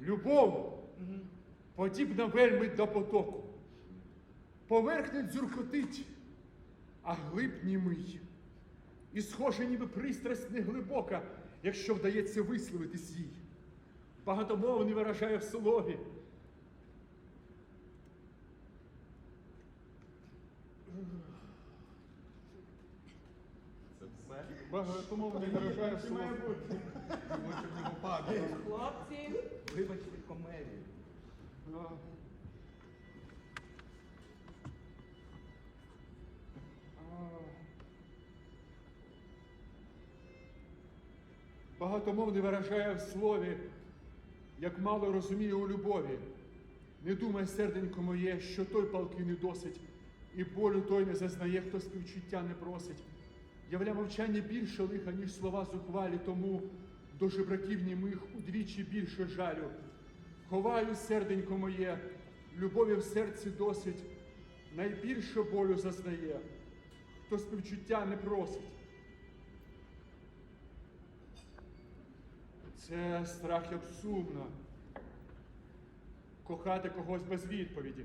Любов подібна вельми до потоку. Поверхня дзюркотить, а глиб німий. І схоже, ніби пристрасть не глибока, якщо вдається висловитись їй. Багатомовний виражає в слові. Це все? Багатомовний виражає в слові. не. Хлопці. А. А. Багатомовний виражає в слові, як мало розуміє у любові. Не думай, серденько моє, що той палки не досить, і болю той не зазнає, хто співчуття не просить. Явля мовчання більше лиха, ніж слова зухвалі, тому до жебраків німих удвічі більше жалю. Ховаю, серденько моє, любові в серці досить, найбільше болю зазнає, хто співчуття не просить. Це страх як сумно. Кохати когось без відповіді.